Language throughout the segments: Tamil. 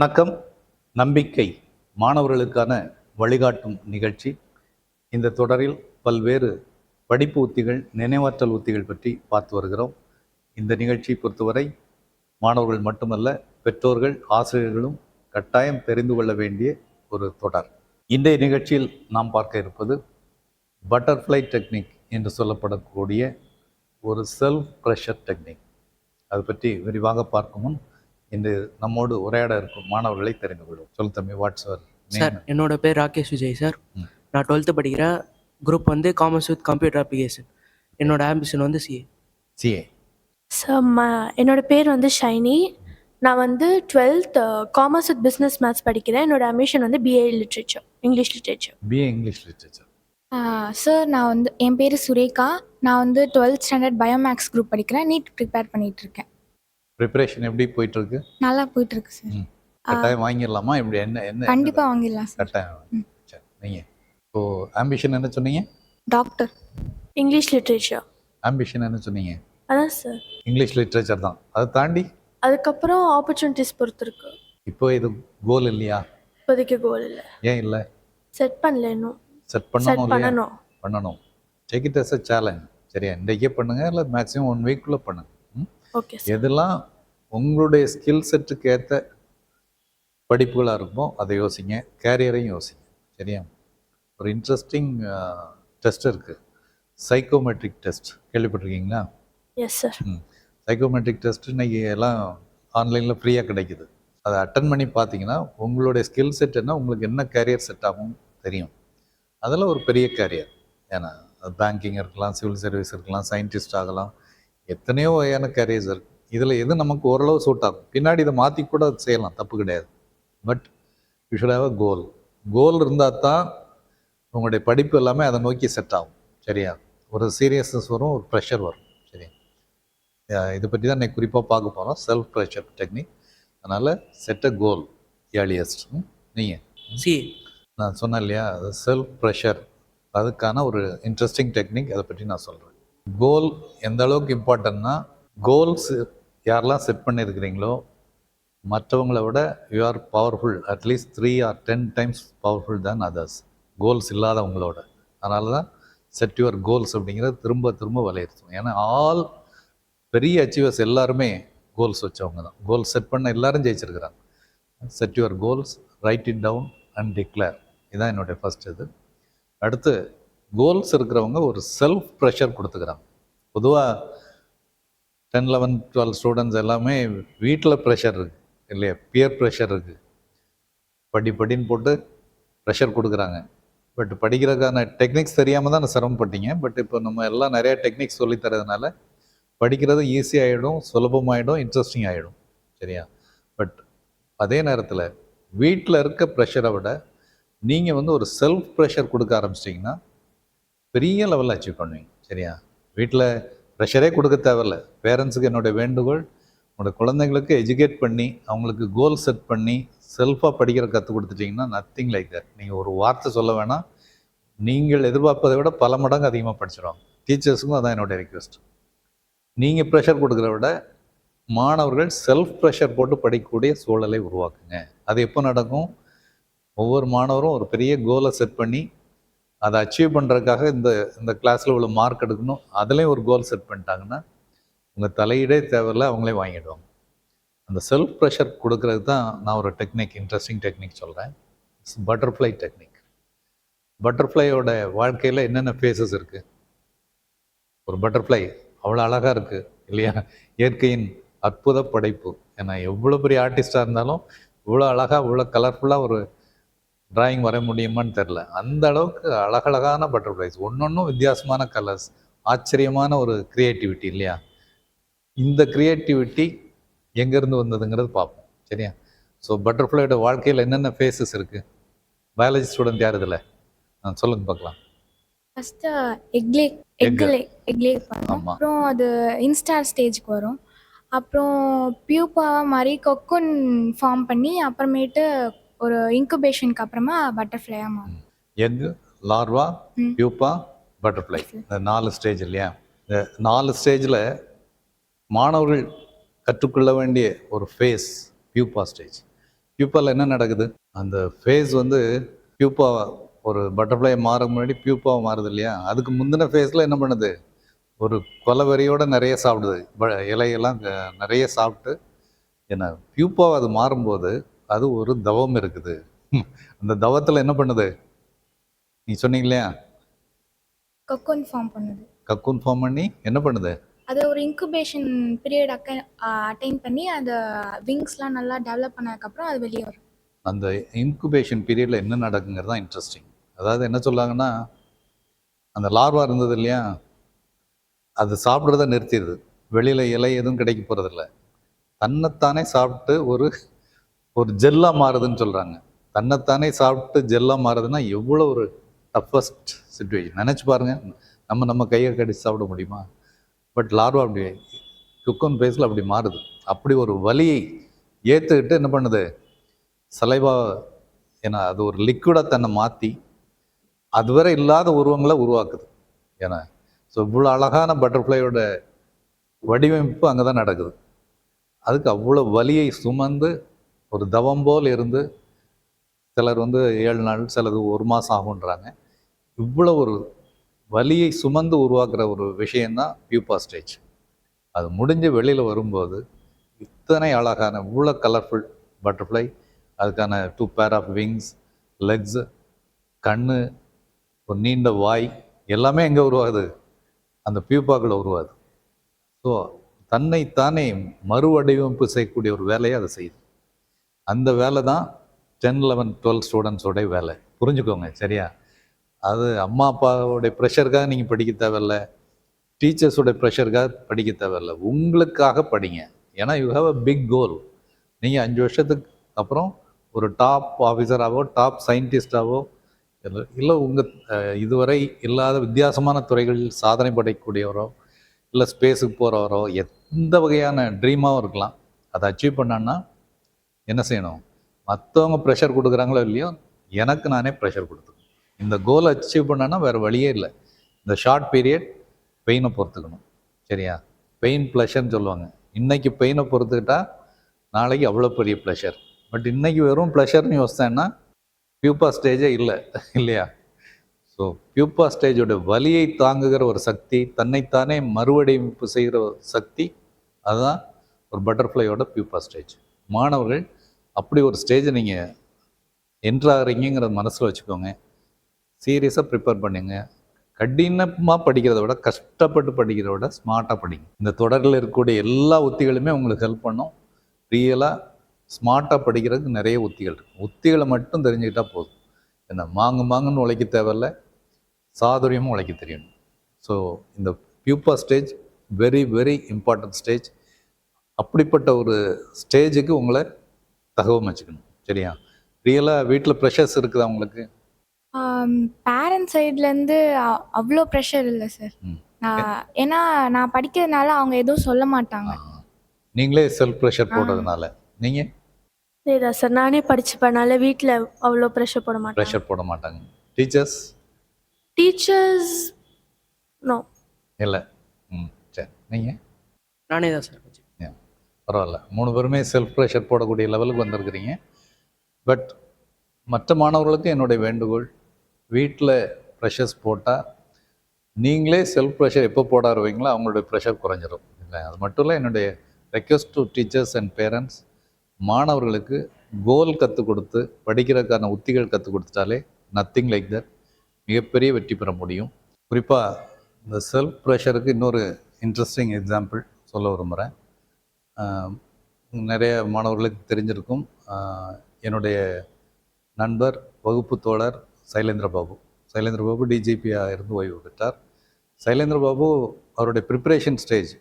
வணக்கம். நம்பிக்கை மாணவர்களுக்கான வழிகாட்டும் நிகழ்ச்சி. இந்த தொடரில் பல்வேறு படிப்பு உத்திகள் நினைவாற்றல் உத்திகள் பற்றி பார்த்து வருகிறோம். இந்த நிகழ்ச்சியை பொறுத்தவரை மாணவர்கள் மட்டுமல்ல பெற்றோர்கள் ஆசிரியர்களும் கட்டாயம் தெரிந்து கொள்ள வேண்டிய ஒரு தொடர். இன்றைய நிகழ்ச்சியில் நாம் பார்க்க இருப்பது பட்டர்ஃப்ளை டெக்னிக் என்று சொல்லப்படக்கூடிய ஒரு செல்ஃப் ப்ரெஷர் டெக்னிக் அது பற்றி விரிவாக பார்க்கும் முன் இன்று நம்மோடு உரையாட இருக்கும் மாணவர்களை தெரிந்து கொள்வோம். சொல் தம்பி வாட்ஸ் சார் என்னோட பேர் ராகேஷ் விஜய் சார். நான் டுவெல்த்து படிக்கிறேன் குரூப் வந்து காமர்ஸ் வித் கம்ப்யூட்டர் அப்ளிகேஷன் என்னோட ஆம்பிஷன் வந்து சிஏ சிஏ சார் ம என்னோட பேர் வந்து ஷைனி. நான் வந்து twelfth commerce with business maths படிக்கிறேன். என்னோட அமிஷன் வந்து BA literature English literature BA English literature sir நான் வந்து என் பேர் சுரேகா. நான் வந்து டுவெல்த் ஸ்டாண்டர்ட் பயோமேக்ஸ் குரூப் படிக்கிறேன். நீட் ப்ரிப்பேர் பண்ணிட்டு இருக்கேன். ப்ரிப்பரேஷன் எப்படி போயிட்டு இருக்கு நல்லா போயிட்டு இருக்கு சார். கட்டாயம் வாங்கிடலாமா? இப்படி என்ன என்ன கண்டிப்பாக வாங்கிடலாம் சார் கட்டாயம். சரி நீங்கள் இப்போ ஆம்பிஷன் என்ன சொன்னீங்க? டாக்டர் இங்கிலீஷ் லிட்ரேச்சர் ஆம்பிஷன் என்ன சொன்னீங்க? அதான் சார் இங்கிலீஷ் லிட்ரேச்சர் தான். அதை தாண்டி? அதுக்கப்புறம் ஆப்பர்ச்சுனிட்டிஸ் பொறுத்து இருக்கு. இப்போ இது கோல் இல்லையா? இப்போதைக்கு கோல் இல்லை. ஏன் இல்லை? செட் பண்ணல இன்னும். செட் பண்ணணும் பண்ணணும். பண்ணணும். Take it as a challenge சரியா? இன்றைக்கே பண்ணுங்க இல்லை மேக்ஸிமம் ஒன் வீக்குள்ளே பண்ணுங்க. எதெல்லாம் உங்களுடைய ஸ்கில் செட்டுக்கு ஏற்ற படிப்புகளாக இருக்குமோ அதை யோசிங்க. கேரியரையும் யோசிங்க. சரியா? ஒரு இன்ட்ரெஸ்டிங் டெஸ்ட் இருக்குது சைக்கோமெட்ரிக் டெஸ்ட் கேள்விப்பட்டிருக்கீங்களா? எஸ் சார் சைக்கோமெட்ரிக் டெஸ்ட் இன்னைக்கு எல்லாம் ஆன்லைனில் ஃப்ரீயாக கிடைக்குது. அதை அட்டன் பண்ணி பார்த்தீங்கன்னா உங்களுடைய ஸ்கில் செட் என்ன உங்களுக்கு என்ன கேரியர் செட் ஆகும் தெரியும். அதில் ஒரு பெரிய கேரியர் ஏன்னா பேங்கிங் இருக்கலாம் சிவில் சர்வீஸ் இருக்கலாம் சயின்டிஸ்ட் ஆகலாம். எத்தனையோ வகையான கேரியர்ஸ் இருக்கு. இதில் எது நமக்கு ஓரளவு சூட் ஆகும்? பின்னாடி இதை மாற்றி கூட செய்யலாம் தப்பு கிடையாது. But you should have a goal goal இருந்தால் தான் உங்களுடைய படிப்பு எல்லாமே அதை நோக்கி செட் ஆகும். சரியா? ஒரு சீரியஸ்னஸ் வரும் ஒரு ப்ரெஷர் வரும். சரியா இதை பற்றி தான் இன்னைக்கு குறிப்பாக பார்க்க போகிறோம் செல்ஃப் ப்ரெஷர் டெக்னிக் அதனால் செட் அ கோல் ஏர்லியஸ்ட் நீங்கள் சிஏ நான் சொன்னேன் இல்லையா? செல்ஃப் ப்ரெஷர் அதுக்கான ஒரு இன்ட்ரெஸ்டிங் டெக்னிக் அதை பற்றி நான் சொல்கிறேன் கோல் எந்த அளவுக்கு இம்பார்ட்டன்னா கோல்ஸ் யாரெல்லாம் செட் பண்ணியிருக்கிறீங்களோ மற்றவங்களை விட you are powerful at least three or ten times powerful than others goals இல்லாதவங்களோட. அதனால தான் செட் யுவர் கோல்ஸ் அப்படிங்கிறது திரும்ப திரும்ப வலியுறுத்தும் ஏன்னா ஆல் பெரிய அச்சீவர்ஸ் எல்லாருமே கோல்ஸ் வச்சவங்க தான். கோல் செட் பண்ண எல்லாரும் ஜெயிச்சிருக்கிறாங்க. Set your goals write it down and declare இதுதான் என்னுடைய ஃபஸ்ட் இது. அடுத்து கோல்ஸ் இருக்கிறவங்க ஒரு செல்ஃப் ப்ரெஷர் கொடுத்துக்கிறாங்க. பொதுவாக டென் லெவன் டுவெல் ஸ்டூடெண்ட்ஸ் எல்லாமே வீட்டில் ப்ரெஷர் இருக்குது இல்லையா? பியர் ப்ரெஷர் இருக்குது படி படின்னு போட்டு ப்ரெஷர் கொடுக்குறாங்க. பட் படிக்கிறதுக்கான டெக்னிக்ஸ் தெரியாமல் தான் சிரமப்பட்டீங்க. பட் இப்போ நம்ம எல்லாம் நிறையா டெக்னிக்ஸ் சொல்லித்தரதுனால படிக்கிறது ஈஸியாகிடும் சுலபமாகிடும் இன்ட்ரெஸ்டிங் ஆகிடும் சரியா? பட் அதே நேரத்தில் வீட்டில் இருக்க ப்ரெஷரை விட நீங்கள் வந்து ஒரு செல்ஃப் ப்ரெஷர் கொடுக்க ஆரம்பிச்சிட்டிங்கன்னா பெரிய லெவலில் அச்சீவ் பண்ணுவீங்க. சரியா? வீட்டில் ப்ரெஷரே கொடுக்க தேவையில்ல. பேரண்ட்ஸுக்கு என்னுடைய வேண்டுகோள் உங்களோட குழந்தைங்களுக்கு எஜுகேட் பண்ணி அவங்களுக்கு கோல் செட் பண்ணி செல்ஃபாக படிக்கிற கற்றுக் கொடுத்துட்டிங்கன்னா நத்திங் லைக் தட் நீங்கள் ஒரு வார்த்தை சொல்ல வேணாம். நீங்கள் எதிர்பார்ப்பதை விட பல மடங்கு அதிகமாக படிச்சிடுவாங்க டீச்சர்ஸுக்கும் அதான் என்னுடைய ரிக்வெஸ்ட் நீங்கள் ப்ரெஷர் கொடுக்குறத விட மாணவர்கள் செல்ஃப் ப்ரெஷர் போட்டு படிக்கக்கூடிய சூழலை உருவாக்குங்க. அது எப்போ நடக்கும்? ஒவ்வொரு மாணவரும் ஒரு பெரிய கோலை செட் பண்ணி அதை அச்சீவ் பண்ணுறதுக்காக இந்த இந்த கிளாஸில் உள்ள மார்க் எடுக்கணும். அதுலேயும் ஒரு கோல் செட் பண்ணிட்டாங்கன்னா உங்கள் தலையீடே தேவையில்ல அவங்களே வாங்கிடுவாங்க. அந்த செல்ஃப் ப்ரெஷர் கொடுக்கறது தான் நான் ஒரு டெக்னிக் இன்ட்ரெஸ்டிங் டெக்னிக் சொல்கிறேன் பட்டர்ஃப்ளை டெக்னிக் பட்டர்ஃப்ளையோட வாழ்க்கையில் என்னென்ன ஃபேஸஸ் இருக்குது ஒரு பட்டர்ஃப்ளை அவ்வளோ அழகாக இருக்குது இல்லையா? இயற்கையின் அற்புத படைப்பு. ஏன்னா எவ்வளோ பெரிய ஆர்டிஸ்டாக இருந்தாலும் இவ்வளோ அழகாக இவ்வளோ கலர்ஃபுல்லாக ஒரு டிராயிங் வரைய முடியுமான்னு தெரில அந்த அளவுக்கு அழகழகான பட்டர்ஃப்ளைஸ் ஒன்றொன்றும் வித்தியாசமான கலர்ஸ் ஆச்சரியமான ஒரு க்ரியேட்டிவிட்டி இல்லையா? இந்த க்ரியேட்டிவிட்டி எங்கேருந்து வந்ததுங்கிறது பார்ப்போம். சரியா? ஸோ பட்டர்ஃப்ளையோட வாழ்க்கையில் என்னென்ன ஃபேஸஸ் இருக்குது பயாலஜி ஸ்டூடெண்ட் யார் இதில்? நான் சொல்லுங்க பார்க்கலாம். ஃபஸ்ட்டு எக்லே எக்லே எக்லே பண்ணும். ஆமா. அப்புறம் அது இன்ஸ்டார் ஸ்டேஜ்க்கு வரும். அப்புறம் பியூப்பா மாதிரி கொக்குன் ஃபார்ம் பண்ணி அப்புறமேட்டு ஒரு இன்குபேஷனுக்கு அப்புறமா பட்டர்ஃப்ளையாக மாறும். Egg larva. பியூப்பா பட்டர்ஃப்ளை இந்த நாலு ஸ்டேஜ் இல்லையா? இந்த நாலு ஸ்டேஜில் மாணவர்கள் கற்றுக்கொள்ள வேண்டிய ஒரு ஃபேஸ் பியூப்பா ஸ்டேஜ் பியூப்பாவில் என்ன நடக்குது? அந்த ஃபேஸ் வந்து பியூப்பா ஒரு பட்டர்ஃப்ளை மாற முன்னாடி பியூப்பாவை மாறுது இல்லையா? அதுக்கு முந்தின ஃபேஸில் என்ன பண்ணுது? ஒரு கொலவெறியோட நிறைய சாப்பிடுது. இலையெல்லாம் நிறைய சாப்பிட்டு என்ன பியூப்பாவை அது மாறும்போது அது ஒரு தவம் இருக்குது. அந்த தவத்தில் என்ன பண்ணுது? நீ சொன்னீங்க இல்லையா? கொக்கோன் ஃபார்ம் பண்ணுது. கக்கூன் ஃபார்ம் பண்ணி என்ன பண்ணுது? அது ஒரு இன்குபேஷன் பீரியட் அக்க அட்டைன் பண்ணி அந்த விங்ஸ்லாம் நல்லா டெவலப் பண்ணதுக்கப்புறம் அது வெளியே வரும். அந்த இன்குபேஷன் பீரியடில் என்ன நடக்குங்கிறது தான் இன்ட்ரெஸ்டிங் அதாவது என்ன சொல்லாங்கன்னா அந்த லார்வா இருந்தது இல்லையா? அது சாப்பிட்றத நிறுத்திடுது. வெளியில் இலை எதுவும் கிடைக்க போகிறதில்ல தன்னைத்தானே சாப்பிட்டு ஒரு ஒரு ஜெல்லாக மாறுதுன்னு சொல்கிறாங்க தன்னைத்தானே சாப்பிட்டு ஜெல்லாக மாறுதுன்னா எவ்வளோ ஒரு டஃபஸ்ட் சுச்சுவேஷன் நினச்சி பாருங்கள் நம்ம நம்ம கையை கடிச்சு சாப்பிட முடியுமா? பட் லார்வா அப்படி குக்கன் பேஸில் அப்படி மாறுது. அப்படி ஒரு வலியை ஏற்றுக்கிட்டு என்ன பண்ணுது? சலைவா ஏன்னா அது ஒரு லிக்விடாக தன்னை மாற்றி அதுவரை இல்லாத உருவங்களை உருவாக்குது. ஏன்னா ஸோ இவ்வளோ அழகான பட்டர்ஃப்ளையோட வடிவமைப்பு அங்கே தான் நடக்குது. அதுக்கு அவ்வளோ வலியை சுமந்து ஒரு தவம் போல் இருந்து சிலர் வந்து ஏழு நாள் சிலது ஒரு மாதம் ஆகுன்றாங்க இவ்வளோ ஒரு வலியை சுமந்து உருவாக்குற ஒரு விஷயந்தான் பியூப்பா ஸ்டேஜ் அது முடிஞ்சு வெளியில் வரும்போது இத்தனை அழகான இவ்வளோ கலர்ஃபுல் பட்டர்ஃப்ளை அதுக்கான two pair of wings legs கண் ஒரு நீண்ட வாய் எல்லாமே எங்கே உருவாகுது? அந்த பியூப்பாக்களை உருவாது ஸோ தன்னைத்தானே மறுவடிவமைப்பு செய்யக்கூடிய ஒரு வேலையை அதை செய்யுது. அந்த வேலை தான் டென் லெவன் டுவெல் ஸ்டூடெண்ட்ஸோடைய வேலை. புரிஞ்சுக்கோங்க சரியா? அது அம்மா அப்பாவோடைய ப்ரெஷருக்காக நீங்கள் படிக்க தேவையில்ல. டீச்சர்ஸோட ப்ரெஷருக்காக படிக்க தேவையில்ல. உங்களுக்காக படிங்க. ஏன்னா you have a big goal நீங்கள் அஞ்சு வருஷத்துக்கு அப்புறம் ஒரு டாப் ஆஃபீஸராகவோ டாப் சயின்டிஸ்டாகவோ இல்லை இல்லை உங்கள் இதுவரை இல்லாத வித்தியாசமான துறைகளில் சாதனை படைக்கக்கூடியவரோ இல்லை ஸ்பேஸுக்கு போகிறவரோ எந்த வகையான ட்ரீமாகவும் இருக்கலாம். அதை அச்சீவ் பண்ணான்னா என்ன செய்யணும்? மற்றவங்க ப்ரெஷர் கொடுக்குறாங்களோ இல்லையோ எனக்கு நானே ப்ரெஷர் கொடுத்துக்கணும் இந்த கோலை அச்சீவ் பண்ணேன்னா வேறு வழியே இல்லை. இந்த ஷார்ட் பீரியட் பெயினை பொறுத்துக்கணும். சரியா? பெயின் ப்ளஷர்னு சொல்லுவாங்க. இன்றைக்கி பெயினை பொறுத்துக்கிட்டா நாளைக்கு அவ்வளோ பெரிய ப்ளஷர் பட் இன்றைக்கி வெறும் ப்ளஷர்னு யோசித்தேன்னா பியூப்பா ஸ்டேஜே இல்லை. இல்லையா? ஸோ பியூப்பா ஸ்டேஜோட வலியை தாங்குகிற ஒரு சக்தி தன்னைத்தானே மறுவடிவமைப்பு செய்கிற ஒரு சக்தி அதுதான் ஒரு பட்டர்ஃப்ளையோட பியூப்பா ஸ்டேஜ் மாணவர்கள் அப்படி ஒரு ஸ்டேஜை நீங்கள் என்ட்ராகிறீங்கிறத மனசில் வச்சுக்கோங்க. சீரியஸாக ப்ரிப்பேர் பண்ணுங்க. கடினமாக படிக்கிறத விட கஷ்டப்பட்டு படிக்கிறத விட ஸ்மார்ட்டாக படிங்க. இந்த தொடரில் இருக்கக்கூடிய எல்லா உத்திகளுமே உங்களுக்கு ஹெல்ப் பண்ணும். ரியலாக ஸ்மார்ட்டாக படிக்கிறதுக்கு நிறைய உத்திகள் இருக்கு. உத்திகளை மட்டும் தெரிஞ்சுக்கிட்டால் போதும். என்ன மாங்கு மாங்குன்னு உழைக்க தேவையில்ல. சாதுரியமும் உழைக்க தெரியணும் ஸோ இந்த pupa stage very very important stage அப்படிப்பட்ட ஒரு ஸ்டேஜுக்கு உங்களை தகவமைச்சுக்கணும் சரியா? ரியலாக வீட்டில் ப்ரெஷர்ஸ் இருக்குதா உங்களுக்கு? பேரண்ட்ஸ் சைட்லேருந்து அவ்வளோ ப்ரெஷர் இல்லை சார். நான் ஏன்னா நான் படிக்கிறதுனால அவங்க எதுவும் சொல்ல மாட்டாங்க. நீங்களே செல்ஃப் ப்ரெஷர் போடுறதுனால. நீங்கள் இதா சார் நானே படிச்சுப்பனால வீட்டில் அவ்வளோ ப்ரெஷர் போட மாட்டேன் ப்ரெஷர் போட மாட்டாங்க. டீச்சர்ஸ் டீச்சர்ஸ் நோ இல்லை. ம் சரி. நீங்கள் நானே தான் சார் பரவாயில்ல. மூணு பேருமே செல்ஃப் ப்ரெஷர் போடக்கூடிய லெவலுக்கு வந்திருக்கிறீங்க. பட் மற்ற மாணவர்களுக்கு என்னுடைய வேண்டுகோள் வீட்டில் ப்ரெஷர்ஸ் போட்டால் நீங்களே செல்ஃப் ப்ரெஷர் எப்போ போட ஆரம்பிங்களோ அவங்களுடைய ப்ரெஷர் குறைஞ்சிரும். இல்லை அது மட்டும் இல்லை என்னுடைய request to teachers and parents மாணவர்களுக்கு கோல் கற்றுக் கொடுத்து படிக்கிறதுக்கான உத்திகள் கற்றுக் கொடுத்துட்டாலே நத்திங் லைக் தட் மிகப்பெரிய வெற்றி பெற முடியும். குறிப்பாக இந்த செல்ஃப் ப்ரெஷருக்கு இன்னொரு இன்ட்ரெஸ்டிங் எக்ஸாம்பிள் சொல்ல விரும்புகிறேன் நிறைய மாணவர்களுக்கு தெரிஞ்சிருக்கும். என்னுடைய நண்பர் வகுப்பு தோழர் சைலேந்திரபாபு சைலேந்திரபாபு டிஜிபியாக இருந்து ஓய்வு பெற்றார். சைலேந்திரபாபு அவருடைய ப்ரிப்பரேஷன் ஸ்டேஜ்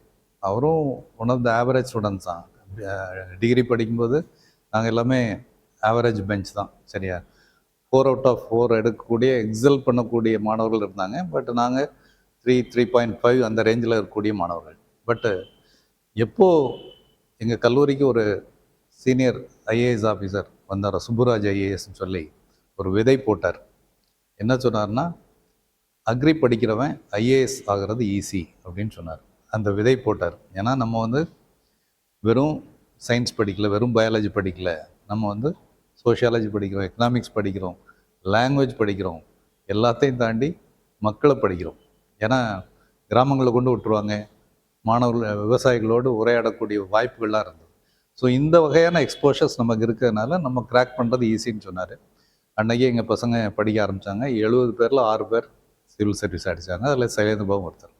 அவரும் one of the average students தான். டிகிரி படிக்கும்போது நாங்கள் எல்லாமே ஆவரேஜ் பெஞ்ச் தான். சரியா? ஃபோர் அவுட் ஆஃப் ஃபோர் எடுக்கக்கூடிய எக்ஸல் பண்ணக்கூடிய மாணவர்கள் இருந்தாங்க. பட் நாங்கள் த்ரீ த்ரீ பாயிண்ட் ஃபைவ் அந்த ரேஞ்சில் இருக்கக்கூடிய மாணவர்கள். பட்டு எப்போது எங்கள் கல்லூரிக்கு ஒரு சீனியர் ஐஏஎஸ் ஆஃபீஸர் வந்தார் சுப்புராஜ் ஐஏஎஸ்ன்னு சொல்லி ஒரு விதை போட்டார். என்ன சொன்னார்னா அக்ரி படிக்கிறவன் ஐஏஎஸ் ஆகிறது ஈஸி அப்படின்னு சொன்னார். அந்த விதை போட்டார். ஏன்னா நம்ம வந்து வெறும் சயின்ஸ் படிக்கல வெறும் பயாலஜி படிக்கல. நம்ம வந்து சோஷியாலஜி படிக்கிறோம் எக்கனாமிக்ஸ் படிக்கிறோம் லாங்குவேஜ் படிக்கிறோம் எல்லாத்தையும் தாண்டி மக்களை படிக்கிறோம். ஏன்னா கிராமங்களை கொண்டு விட்டுருவாங்க மாணவர்கள் விவசாயிகளோடு உரையாடக்கூடிய வாய்ப்புகள்லாம் இருந்தது. ஸோ இந்த வகையான எக்ஸ்போஷர்ஸ் நமக்கு இருக்கிறதுனால நம்ம கிராக் பண்ணுறது ஈஸின்னு சொன்னார். அன்னைக்கு எங்கள் பசங்க படிக்க ஆரம்பித்தாங்க எழுபது பேரில் ஆறு பேர் சிவில் சர்வீஸ் அடித்தாங்க அதில் சைலேந்திர பாபு ஒருத்தர்.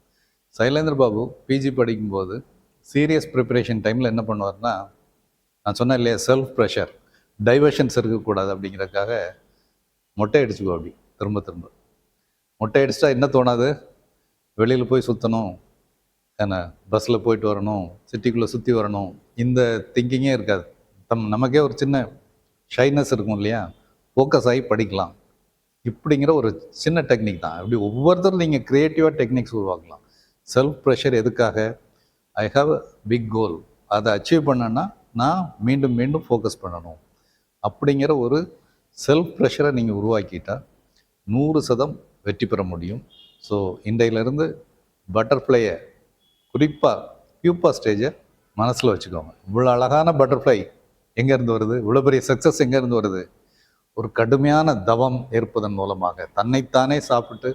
சைலேந்திர பாபு பிஜி படிக்கும்போது சீரியஸ் ப்ரிப்பரேஷன் டைமில் என்ன பண்ணுவார்னா நான் சொன்னேன் இல்லையா செல்ஃப் ப்ரெஷர் டைவர்ஷன்ஸ் இருக்கக்கூடாது அப்படிங்கிறதுக்காக மொட்டை அடிச்சுக்கோ அப்படி திரும்ப திரும்ப. மொட்டை அடிச்சிட்டா என்ன தோணாது? வெளியில் போய் சுற்றணும் ஏன்னா பஸ்ஸில் போயிட்டு வரணும் சிட்டிக்குள்ளே சுற்றி வரணும். இந்த திங்கிங்கே இருக்காது. தம் நமக்கே ஒரு சின்ன ஷைனஸ் இருக்கும் இல்லையா? ஃபோக்கஸ் ஆகி படிக்கலாம். இப்படிங்கிற ஒரு சின்ன டெக்னிக் தான். அப்படி ஒவ்வொருத்தரும் நீங்கள் க்ரியேட்டிவாக டெக்னிக்ஸ் உருவாக்கலாம். செல்ஃப் ப்ரெஷர் எதுக்காக? ஐ ஹாவ் அ பிக் கோல் அதை அச்சீவ் பண்ணேன்னா நான் மீண்டும் மீண்டும் ஃபோக்கஸ் பண்ணணும். அப்படிங்கிற ஒரு செல்ஃப் ப்ரெஷரை நீங்கள் உருவாக்கிட்டால் நூறு சதம் வெற்றி பெற முடியும். ஸோ இன்றையிலிருந்து பட்டர்ஃப்ளையை குறிப்பாக பியூப்பா ஸ்டேஜை மனசில் வச்சுக்கோங்க. இவ்வளோ அழகான பட்டர்ஃப்ளை எங்கேருந்து வருது? இவ்வளோ பெரிய சக்ஸஸ் எங்கேருந்து வருது? ஒரு கடுமையான தவம் ஏற்பதன் மூலமாக தன்னைத்தானே சாப்பிட்டு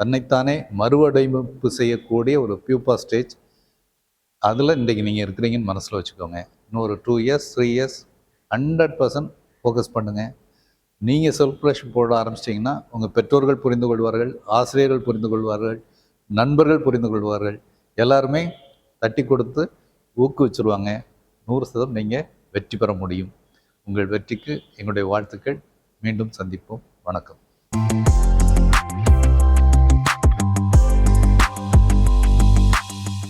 தன்னைத்தானே மறுவடைமைப்பு செய்யக்கூடிய ஒரு பியூப்பா ஸ்டேஜ் அதில் இன்றைக்கி நீங்கள் இருக்கிறீங்கன்னு மனசில் வச்சுக்கோங்க. இன்னொரு two years three years hundred percent focus பண்ணுங்கள் நீங்கள் செல்ஃப் ப்ரெஷர் போட ஆரம்பிச்சிட்டிங்கன்னா உங்கள் பெற்றோர்கள் புரிந்து கொள்வார்கள் ஆசிரியர்கள் புரிந்து கொள்வார்கள் நண்பர்கள் புரிந்து கொள்வார்கள் எல்லாருமே தட்டி கொடுத்து ஊக்குவிச்சிருவாங்க. நூறு சதம் நீங்கள் வெற்றி பெற முடியும். உங்கள் வெற்றிக்கு எங்களுடைய வாழ்த்துக்கள். மீண்டும் சந்திப்போம். வணக்கம்.